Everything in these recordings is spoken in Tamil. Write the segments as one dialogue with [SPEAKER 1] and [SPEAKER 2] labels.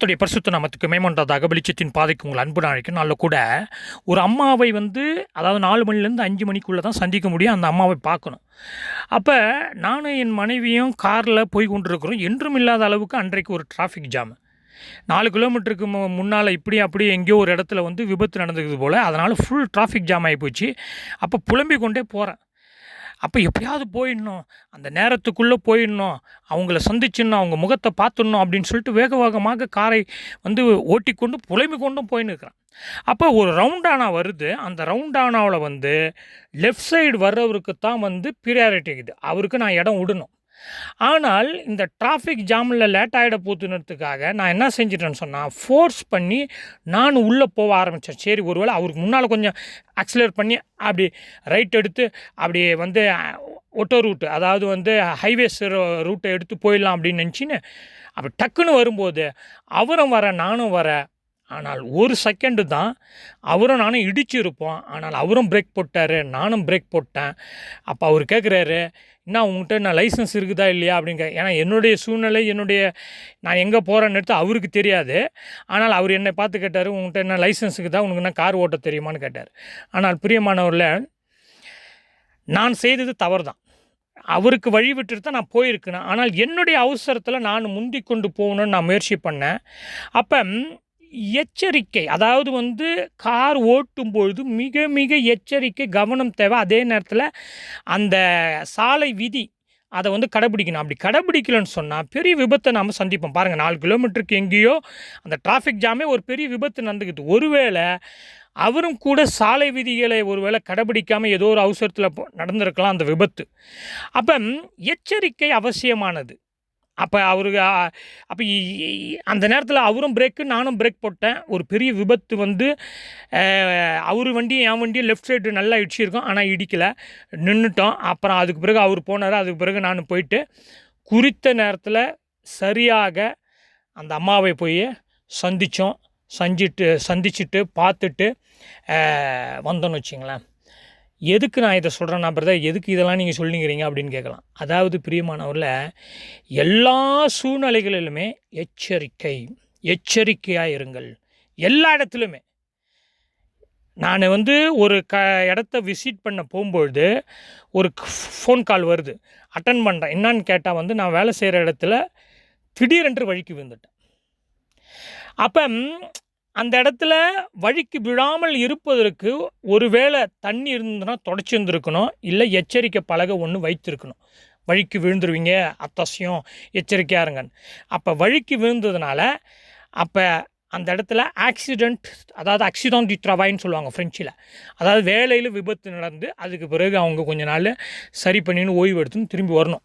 [SPEAKER 1] கர்த்தருடைய பரிசுத்த நாமத்துக்கு மேம்பட்டதாக வெளிச்சத்தின் பாதைக்கு உங்கள் அன்பு நாளைக்கு நாளில் கூட ஒரு அம்மாவை வந்து அதாவது நாலு மணிலேருந்து அஞ்சு மணிக்குள்ளே தான் சந்திக்க முடியும். அந்த அம்மாவை பார்க்கணும். அப்போ நானும் என் மனைவியும் காரில் போய் கொண்டிருக்கிறோம். என்றும் இல்லாத அளவுக்கு அன்றைக்கு ஒரு டிராஃபிக் ஜாம் நாலு கிலோமீட்டருக்கு மு முன்னால் இப்படி அப்படி எங்கேயோ ஒரு இடத்துல வந்து விபத்து நடந்துக்குது போல் அதனால் ஃபுல் டிராஃபிக் ஜாம் ஆகி போச்சு. அப்போ புலம்பிக் கொண்டே போகிறேன். அப்போ எப்படியாவது போயிடணும். அந்த நேரத்துக்குள்ளே போயிடணும். அவங்கள சந்திச்சிடணும். அவங்க முகத்தை பார்த்துடணும் அப்படின்னு சொல்லிட்டு வேக வேகமாக காரை வந்து ஓட்டிக்கொண்டு புலைமை கொண்டும் போயின்னு இருக்கிறான். அப்போ ஒரு ரவுண்டானா வருது. அந்த ரவுண்டானாவில் வந்து லெஃப்ட் சைடு வர்றவருக்கு தான் வந்து ப்ரியாரிட்டி இருக்குது. அவருக்கு நான் இடம் விடணும். ஆனால் இந்த டிராஃபிக் ஜாமில் லேட் ஆகிட போத்துனதுக்காக நான் என்ன செஞ்சிட்டேன்னு சொன்னால் ஃபோர்ஸ் பண்ணி நான் உள்ளே போக ஆரம்பித்தேன் சரி ஒருவேளை அவருக்கு முன்னால் கொஞ்சம் அக்ஸலரேட் பண்ணி அப்படி ரைட் எடுத்து அப்படி வந்து ஒட்டோ ரூட்டு அதாவது வந்து ஹைவேஸ் ரூட்டை எடுத்து போயிடலாம் அப்படின்னு நினச்சின்னு அப்படி டக்குன்னு வரும்போது அவரும் வர நானும் வர ஆனால் ஒரு செகண்டு தான் அவரும் நானும் இடிச்சிருப்போம். ஆனால் அவரும் பிரேக் போட்டார் நானும் பிரேக் போட்டேன். அப்போ அவர் கேட்குறாரு என்ன உங்கள்கிட்ட நான் லைசன்ஸ் இருக்குதா இல்லையா? அப்படிங்க. ஏன்னா என்னுடைய சூழ்நிலை என்னுடைய நான் எங்கே போகிறேன்னு எடுத்து அவருக்கு தெரியாது. ஆனால் அவர் என்னை பார்த்து கேட்டார் உங்கள்கிட்ட என்ன லைசன்ஸ் இருக்குதா? உனக்கு என்ன கார் ஓட்ட தெரியுமான்னு கேட்டார். ஆனால் பிரியமானவரில் நான் செய்தது தவறு தான் அவருக்கு வழி விட்டுட்டு தான் நான் போயிருக்கேன். ஆனால் என்னுடைய அவசரத்தில் நான் முந்தி கொண்டு போகணும்னு நான் முயற்சி பண்ணேன். அப்போ எச்சரிக்கை. அதாவது வந்து கார் ஓட்டும் பொழுது மிக மிக எச்சரிக்கை கவனம் தேவை. அதே நேரத்தில் அந்த சாலை விதி அதை வந்து கடைபிடிக்கணும். அப்படி கடைபிடிக்கலன்னு சொன்னால் பெரிய விபத்தை நாம் சந்திப்போம். பாருங்கள் நாலு கிலோமீட்டருக்கு எங்கேயோ அந்த டிராஃபிக் ஜாமே ஒரு பெரிய விபத்து நடந்துக்குது. ஒருவேளை அவரும் கூட சாலை விதிகளை ஒருவேளை கடைபிடிக்காமல் ஏதோ ஒரு அவசரத்தில் நடந்திருக்கலாம் அந்த விபத்து. அப்போ எச்சரிக்கை அவசியமானது. அப்போ அவருக்கு அப்போ அந்த நேரத்தில் அவரும் பிரேக்கு நானும் பிரேக் போட்டேன். ஒரு பெரிய விபத்து வந்து அவர் வண்டியும் என் வண்டியும் லெஃப்ட் சைடு நல்லா இடிச்சிருக்கோம். ஆனால் இடிக்கலை. நின்றுட்டோம் அப்புறம் அதுக்கு பிறகு அவர் போனார். அதுக்கு பிறகு நான் போயிட்டு குறித்த நேரத்தில் சரியாக அந்த அம்மாவை போய் சந்தித்தோம் சந்திட்டு சந்திச்சுட்டு பார்த்துட்டு வந்தோன்னு வச்சிங்களேன். எதுக்கு நான் இதை சொல்கிறேன்னா பிரதர்? எதுக்கு இதெல்லாம் நீங்கள் சொல்லிங்கிறீங்க அப்படின்னு கேட்கலாம். அதாவது பிரியமானவரில் எல்லா சூழ்நிலைகளிலுமே எச்சரிக்கை எச்சரிக்கையாக இருங்கள். எல்லா இடத்துலையுமே நான் வந்து ஒரு க இடத்த விசிட் பண்ண போகும்பொழுது ஒரு ஃபோன் கால் வருது. அட்டன் பண்ணுறேன் என்னான்னு கேட்டால் வந்து நான் வேலை செய்கிற இடத்துல திடீரென்று வழிக்கு விழுந்துட்டேன். அப்போ அந்த இடத்துல வழிக்கு விழாமல் இருப்பதற்கு ஒருவேளை தண்ணி இருந்ததுன்னா தொடச்சி இருந்திருக்கணும். இல்லை எச்சரிக்கை பலகை ஒன்று வைத்திருக்கணும். வழிக்கு விழுந்துருவீங்க அத்தசியம் எச்சரிக்கையாக இருங்கன்னு. அப்போ வழிக்கு விழுந்ததுனால அப்போ அந்த இடத்துல ஆக்சிடெண்ட் அதாவது ஆக்சிடென்ட் டி ட்ரவாயின்னு சொல்லுவாங்க ஃப்ரெஞ்சில் அதாவது வேலையில் விபத்து நடந்து அதுக்கு பிறகு அவங்க கொஞ்ச நாள் சரி பண்ணின்னு ஓய்வு எடுத்துன்னு திரும்பி வரணும்.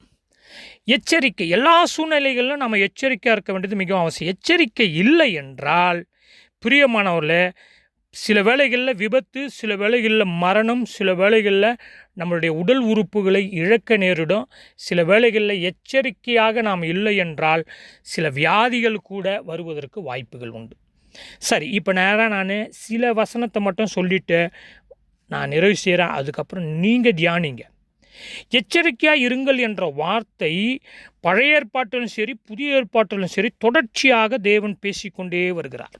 [SPEAKER 1] எச்சரிக்கை எல்லா சூழ்நிலைகளிலும் நம்ம எச்சரிக்கையாக இருக்க வேண்டியது மிகவும் அவசியம். எச்சரிக்கை இல்லை என்றால் பிரியமானவர்களே சில வேளைகளில் விபத்து சில வேளைகளில் மரணம் சில வேளைகளில் நம்மளுடைய உடல் உறுப்புகளை இழக்க நேரிடும். சில வேளைகளில் எச்சரிக்கையாக நாம் இல்லை என்றால் சில வியாதிகள் கூட வருவதற்கு வாய்ப்புகள் உண்டு. சரி இப்போ நேராக நான் சில வசனத்தை மட்டும் சொல்லிவிட்டு நான் நிறைவு செய்கிறேன் அதுக்கப்புறம் நீங்கள் தியானிங்க. எச்சரிக்கையாக இருங்கள் என்ற வார்த்தை பழைய ஏற்பாட்டிலும் சரி புதிய ஏற்பாட்டிலும் சரி தொடர்ச்சியாக தேவன் பேசிக்கொண்டே வருகிறார்.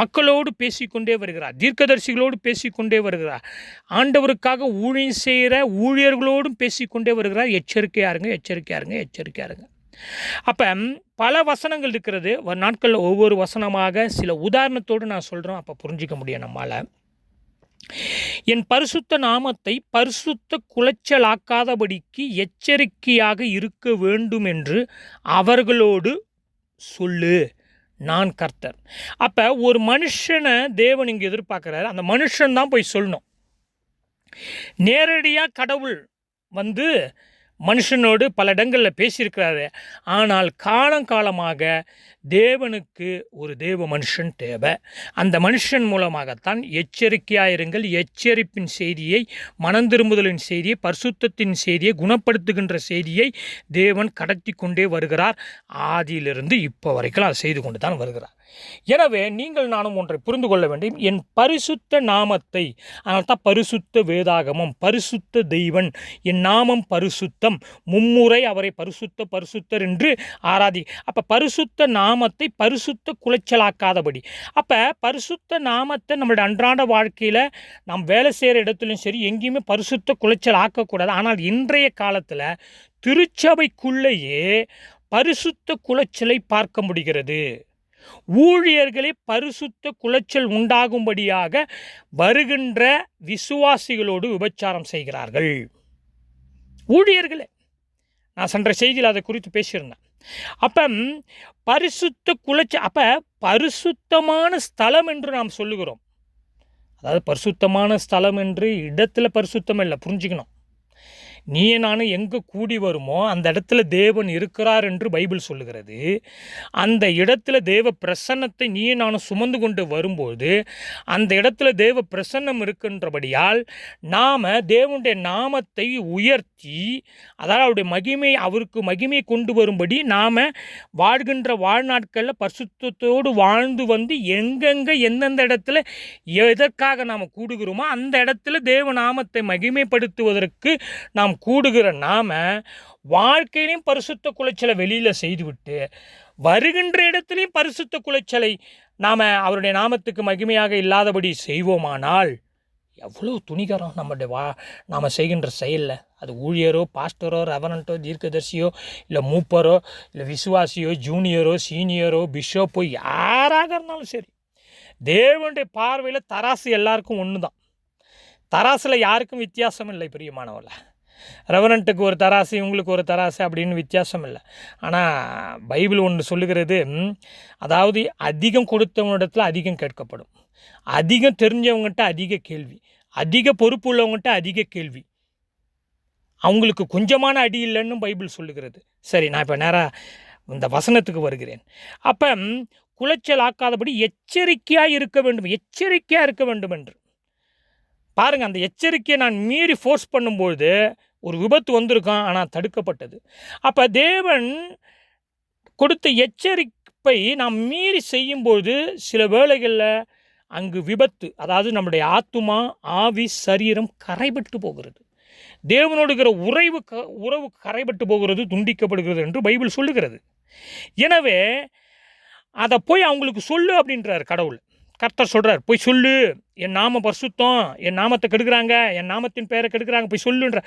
[SPEAKER 1] மக்களோடு பேசிக்கொண்டே வருகிறார். தீர்க்கதரிசிகளோடு பேசிக்கொண்டே வருகிறார். ஆண்டவருக்காக ஊழியம் செய்கிற ஊழியர்களோடும் பேசிக்கொண்டே வருகிறார். எச்சரிக்கையாக இருங்க எச்சரிக்கையாக இருங்க எச்சரிக்கையாக இருங்க. அப்போ பல வசனங்கள் இருக்கிறது. நாட்களில் ஒவ்வொரு வசனமாக சில உதாரணத்தோடு நான் சொல்கிறோம் அப்போ புரிஞ்சிக்க முடியும் நம்மளால் என் பரிசுத்த நாமத்தை பரிசுத்த குலைச்சலாக்காதபடிக்கு எச்சரிக்கையாக இருக்க வேண்டும் என்று அவர்களோடு சொல்லு. நான் கர்த்தர். அப்போ ஒரு மனுஷனை தேவன் இங்கே எதிர்பார்க்குறாரு. அந்த மனுஷன் தான் போய் சொல்லணும். நேரடியாக கடவுள் வந்து மனுஷனோடு பல இடங்களில் பேசியிருக்கிறாரு. ஆனால் காலங்காலமாக தேவனுக்கு ஒரு தேவ மனுஷன் தேவை. அந்த மனுஷன் மூலமாகத்தான் எச்சரிக்கையாயிருங்கள். எச்சரிப்பின் செய்தியை மனந்திரும்புதலின் செய்தியை பரிசுத்தத்தின் செய்தியை குணப்படுத்துகின்ற செய்தியை தேவன் கடத்தி கொண்டே வருகிறார். ஆதியிலிருந்து இப்போ வரைக்கும் அதை செய்து கொண்டு தான் வருகிறார். எனவே நீங்கள் நானும் ஒன்றை புரிந்து கொள்ள வேண்டும். என் பரிசுத்த நாமத்தை அதனால தான் பரிசுத்த வேதாகமம் பரிசுத்த தெய்வன் என் நாமம் பரிசுத்தம் மும்முறை அவரை பரிசுத்த பரிசுத்தர் என்று ஆராதி. அப்போ பரிசுத்த நாமத்தை பரிசுத்த குலைச்சலாக்காதபடி. அப்போ பரிசுத்த நாமத்தை நம்மளுடைய அன்றாட வாழ்க்கையில் நாம் வேலை செய்கிற இடத்துலையும் சரி எங்கேயுமே பரிசுத்த குலைச்சல் ஆக்கக்கூடாது. ஆனால் இன்றைய காலத்தில் திருச்சபைக்குள்ளேயே பரிசுத்த குலைச்சலை பார்க்க முடிகிறது. ஊழியர்களே பரிசுத்த குலைச்சல் உண்டாகும்படியாக வருகின்ற விசுவாசிகளோடு விபச்சாரம் செய்கிறார்கள். ஊழியர்களே நான் சென்ற செய்தியில் அதை குறித்து பேசியிருந்தேன். அப்போ பரிசுத்த குலைச்ச அப்போ பரிசுத்தமான ஸ்தலம் என்று நாம் சொல்லுகிறோம். அதாவது பரிசுத்தமான ஸ்தலம் என்று இடத்துல பரிசுத்தம் இல்லை புரிஞ்சுக்கணும். நீ நானும் எங்கே கூடி வருமோ அந்த இடத்துல தேவன் இருக்கிறார் என்று பைபிள் சொல்லுகிறது. அந்த இடத்துல தேவ பிரசன்னத்தை நீ நானும் சுமந்து கொண்டு வரும்போது அந்த இடத்துல தேவ பிரசன்னம் இருக்கின்றபடியால் நாம் தேவனுடைய நாமத்தை உயர்த்தி அதாவது அவருடைய மகிமை அவருக்கு மகிமையை கொண்டு வரும்படி நாம் வாழ்கின்ற வாழ்நாட்களில் பரிசுத்தத்தோடு வாழ்ந்து வந்து எங்கெங்கே எந்தெந்த இடத்துல எதற்காக நாம் கூடுகிறோமோ அந்த இடத்துல தேவ நாமத்தை மகிமைப்படுத்துவதற்கு நாம் கூடுகிற நாம் வாழ்க்கையிலையும் பரிசுத்த குலைச்சலை வெளியில் செய்துவிட்டு வருகின்ற இடத்துலையும் பரிசுத்த குலைச்சலை நாம் அவருடைய நாமத்துக்கு மகிமையாக இல்லாதபடி செய்வோமானால் எவ்வளோ துணிகரம் நம்முடைய வா நாம் செய்கின்ற செயலில். அது ஊழியரோ பாஸ்டரோ ரெவரண்ட்டோ தீர்க்கதர்சியோ இல்லை மூப்பரோ இல்லை விசுவாசியோ ஜூனியரோ சீனியரோ பிஷப்போ யாராக இருந்தாலும் சரி தேவனுடைய பார்வையில் தராசு எல்லாருக்கும் ஒன்று தான் தராசில் யாருக்கும் வித்தியாசம் இல்லை பிரியமானவர்கள. ரெவரண்ட்டுக்கு ஒரு தராசு இவங்களுக்கு ஒரு தராசு அப்படின்னு வித்தியாசம் இல்லை. ஆனால் பைபிள் ஒன்று சொல்லுகிறது அதாவது அதிகம் கொடுத்தவனிடத்தில் அதிகம் கேட்கப்படும். அதிகம் தெரிஞ்சவங்ககிட்ட அதிக கேள்வி. அதிக பொறுப்பு உள்ளவங்ககிட்ட அதிக கேள்வி. அவங்களுக்கு கொஞ்சமான அடி இல்லைன்னு பைபிள் சொல்லுகிறது. சரி நான் இப்போ நேராக இந்த வசனத்துக்கு வருகிறேன். அப்போ குளைச்சல் குலைச்சல் ஆக்காதபடி எச்சரிக்கையாக இருக்க வேண்டும். எச்சரிக்கையாக இருக்க வேண்டும் என்று. பாருங்கள் அந்த எச்சரிக்கையை நான் மீறி ஃபோர்ஸ் பண்ணும்பொழுது ஒரு விபத்து வந்திருக்கான் ஆனால் தடுக்கப்பட்டது. அப்போ தேவன் கொடுத்த எச்சரிப்பை நாம் மீறி செய்யும்போது சில வேளைகளில் அங்கு விபத்து அதாவது நம்முடைய ஆத்துமா ஆவி சரீரம் கரைபட்டு போகிறது. தேவனோடு இருக்கிற உறவு க உறவு கரைபட்டு போகிறது துண்டிக்கப்படுகிறது என்று பைபிள் சொல்லுகிறது. எனவே அதை போய் அவங்களுக்கு சொல்லு அப்படின்றார் கடவுள். கர்த்தர் சொல்கிறார் போய் சொல்லு. என் நாம பரிசுத்தம். என் நாமத்தை கெடுக்கிறாங்க. என் நாமத்தின் பெயரை கெடுக்கிறாங்க. போய் சொல்லுன்ற.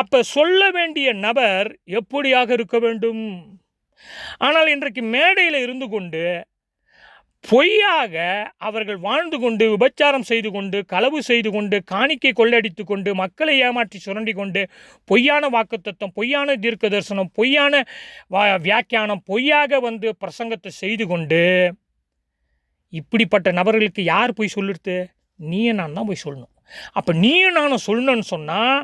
[SPEAKER 1] அப்போ சொல்ல வேண்டிய நபர் எப்படியாக இருக்க வேண்டும்? ஆனால் இன்றைக்கு மேடையில் இருந்து கொண்டு பொய்யாக அவர்கள் வாழ்ந்து கொண்டு விபச்சாரம் செய்து கொண்டு களவு செய்து கொண்டு காணிக்கை கொள்ளடித்து கொண்டு மக்களை ஏமாற்றி சுரண்டி கொண்டு பொய்யான வாக்குத்தத்தம் பொய்யான தீர்க்க தரிசனம் பொய்யான வா வியாக்கியானம் பொய்யாக வந்து பிரசங்கத்தை செய்து கொண்டு இப்படிப்பட்ட நபர்களுக்கு யார் போய் சொல்லுறது? நீயும் நான் தான் போய் சொல்லணும். அப்போ நீயும் நானும் சொல்லணும்னு சொன்னால்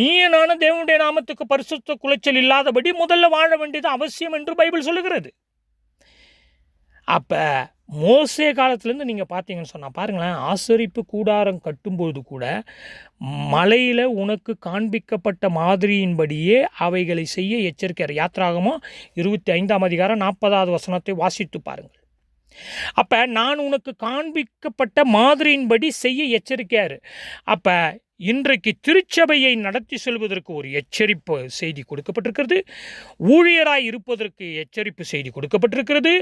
[SPEAKER 1] நீயும் நானும் தேவனுடைய நாமத்துக்கு பரிசுத்த குலைச்சல் இல்லாதபடி முதல்ல வாழ வேண்டியது அவசியம் என்று பைபிள் சொல்லுகிறது. அப்போ மோசே காலத்துலேருந்து நீங்கள் பார்த்தீங்கன்னு சொன்னால் பாருங்களேன் ஆசரிப்பு கூடாரம் கட்டும்போது கூட மலையில் உனக்கு காண்பிக்கப்பட்ட மாதிரியின்படியே அவைகளை செய்ய எச்சரிக்கிறார் யாத்ராகமோ இருபத்தி ஐந்தாம் அதிகாரம் நாற்பதாவது வசனத்தை வாசித்து பாருங்கள். அப்போ நான் உனக்கு காண்பிக்கப்பட்ட மாதிரியின்படி செய்ய எச்சரிக்கையாரு. அப்போ இன்றைக்கு திருச்சபையை நடத்தி செல்வதற்கு ஒரு எச்சரிப்பு செய்தி கொடுக்கப்பட்டிருக்கிறது. ஊழியராய் இருப்பதற்கு எச்சரிப்பு செய்தி கொடுக்கப்பட்டிருக்கிறது.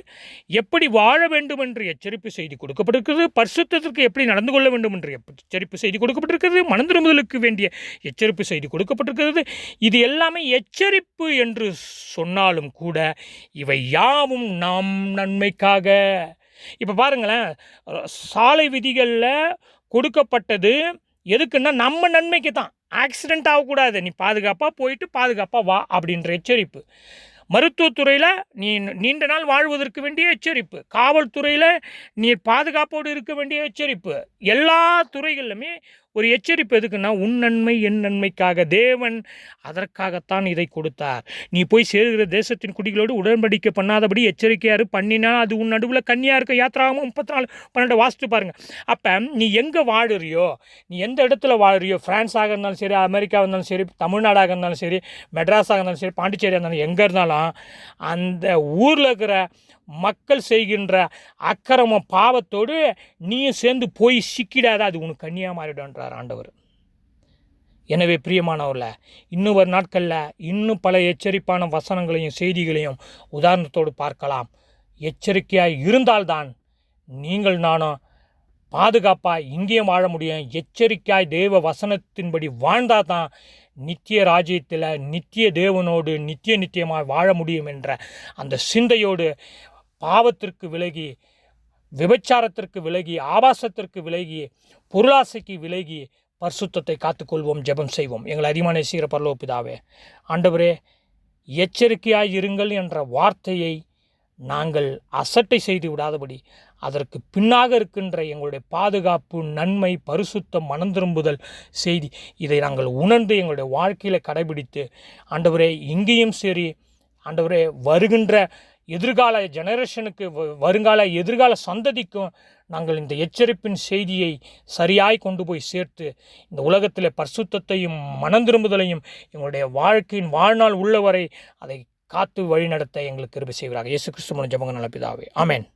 [SPEAKER 1] எப்படி வாழ வேண்டும் என்று எச்சரிப்பு செய்தி கொடுக்கப்பட்டிருக்கிறது. பரிசுத்தத்திற்கு எப்படி நடந்து கொள்ள வேண்டும் என்று எச்சரிப்பு செய்தி கொடுக்கப்பட்டிருக்கிறது. மனந்திரும்புதலுக்கு வேண்டிய எச்சரிப்பு செய்தி கொடுக்கப்பட்டிருக்கிறது. இது எல்லாமே எச்சரிப்பு என்று சொன்னாலும் கூட இவை யாவும் நாம் நன்மைக்காக. இப்போ பாருங்களேன் சாலை விதிகளில் கொடுக்கப்பட்டது எதுக்குன்னா நம்ம நன்மைக்கு தான் ஆக்சிடெண்ட் ஆகக்கூடாது. நீ பாதுகாப்பாக போயிட்டு பாதுகாப்பாக வா அப்படின்ற எச்சரிப்பு. மருத்துவத்துறையில் நீ நீண்ட நாள் வாழ்வதற்கு வேண்டிய எச்சரிப்பு. காவல்துறையில் நீ பாதுகாப்போடு இருக்க வேண்டிய எச்சரிப்பு. எல்லா துறைகளிலுமே ஒரு எச்சரிப்பு எதுக்குன்னா உன் நன்மை என் நன்மைக்காக தேவன் அதற்காகத்தான் இதை கொடுத்தார். நீ போய் சேருகிற தேசத்தின் குடிகளோடு உடன்படிக்கை பண்ணாதபடி எச்சரிக்கையாரு பண்ணினா அது உன் நடுவில் கன்னியாக இருக்க யாத்திராகவும் முப்பத்தி நாலு பன்னெண்டு வாசித்து பாருங்க. அப்போ நீ எங்கே வாழுறியோ நீ எந்த இடத்துல வாழுறியோ ஃப்ரான்ஸாக இருந்தாலும் சரி அமெரிக்கா இருந்தாலும் சரி தமிழ்நாடாக இருந்தாலும் சரி மெட்ராஸாக இருந்தாலும் சரி பாண்டிச்சேரியாக இருந்தாலும் எங்கே இருந்தாலும் அந்த ஊரில் இருக்கிற மக்கள் செய்கின்ற அக்கிரம பாவத்தோடு நீயும் சேர்ந்து போய் சிக்கிடாத அது உனக்கு கண்ணியாக மாறிடுன்றார் ஆண்டவர். எனவே பிரியமானவரில் இன்னும் ஒரு நாட்களில் இன்னும் பல எச்சரிப்பான வசனங்களையும் செய்திகளையும் உதாரணத்தோடு பார்க்கலாம். எச்சரிக்கையாக இருந்தால்தான் நீங்கள் நானும் பாதுகாப்பாக இங்கேயும் வாழ முடியும். எச்சரிக்கையாய் தேவ வசனத்தின்படி வாழ்ந்தால் தான் நித்திய ராஜ்யத்தில் நித்திய தேவனோடு நித்திய நித்தியமாக வாழ முடியும் என்ற அந்த சிந்தையோடு பாவத்திற்கு விலகி விபச்சாரத்திற்கு விலகி ஆபாசத்திற்கு விலகி பொருளாசைக்கு விலகி பரிசுத்தத்தை காத்துக்கொள்வோம் ஜெபம் செய்வோம். எங்களை அதிகமான சீர பரலோப்பிதாவே ஆண்டவரே எச்சரிக்கையாய் இருங்கள் என்ற வார்த்தையை நாங்கள் அசட்டை செய்து விடாதபடி அதற்கு பின்னாக இருக்கின்ற எங்களுடைய பாதுகாப்பு நன்மை பரிசுத்தம் மனந்திரும்புதல் செய்தி இதை நாங்கள் உணர்ந்து எங்களுடைய வாழ்க்கையில் கடைபிடித்து ஆண்டவரே இங்கேயும் சரி ஆண்டவரே வருகின்ற எதிர்கால ஜெனரேஷனுக்கு வ- வருங்கால எதிர்கால சந்ததிக்கும் நாங்கள் இந்த எச்சரிப்பின் செய்தியை சரியாய் கொண்டு போய் சேர்த்து இந்த உலகத்தில் பரிசுத்தத்தையும் மனம் திரும்புதலையும் எங்களுடைய வாழ்க்கையின் வாழ்நாள் உள்ளவரை அதை காத்து வழிநடத்த எங்களுக்கு கிருபை செய்வராக. இயேசு கிறிஸ்து மூலம் ஜெபங்க நல்ல ஆமேன்.